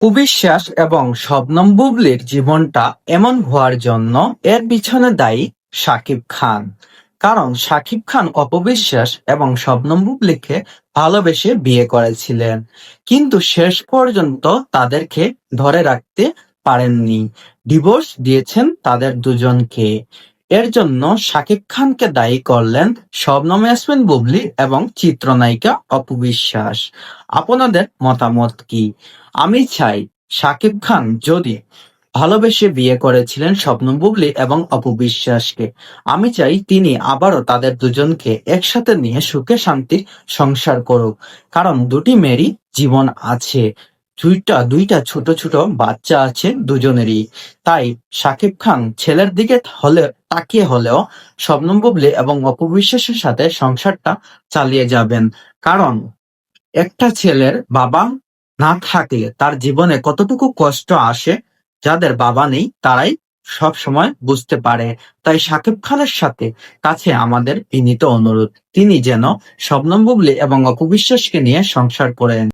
কুবিশ্বাস এবং শবনম বুবলির জীবনটা এমন হওয়ার জন্য এর পিছনে দায়ী শাকিব খান। কারণ শাকিব খান অপবিশ্বাস এবং শবনম বুবলিকে ভালোবেসে বিয়ে করেছিলেন। কিন্তু শেষ পর্যন্ত তাদেরকে ধরে রাখতে পারেননি। ডিভোর্স দিয়েছেন তাদের দুজনকে। এর জন্য শাকিব খানকে দায়ী করলেন শবনম ইয়াসমিন বুবলি এবং চিত্রনায়িকা অপবিশ্বাস আপনাদের মতামত কি? আমি চাই শাকিব খান যদি ভালোবেসে বিয়ে করেছিলেন স্বপ্ন বুবলি এবং অপু বিশ্বাসকে, আমি চাই তিনি আবারও তাদের দুজনকে একসাথে নিয়ে সুখে শান্তির সংসার করুক। কারণ দুটি মেয়েরই জীবন আছে। দুইটা দুইটা ছোট ছোট বাচ্চা আছে দুজনেরই। তাই শাকিব খান ছেলের দিকে হলে, তাকিয়ে হলেও স্বপ্ন বুবলি এবং অপবিশ্বাসের সাথে সংসারটা চালিয়ে যাবেন। কারণ একটা ছেলের বাবা না থাকলে তার জীবনে কতটুকু কষ্ট আসে যাদের বাবা নেই, তারাই সব সময় বুঝতে পারে। তাই শাকিব খানের সাথে কাছে আমাদের বিনীত অনুরোধ, তিনি যেন শবনম বুবলি এবং অপবিশ্বাসকে নিয়ে সংসার করেন।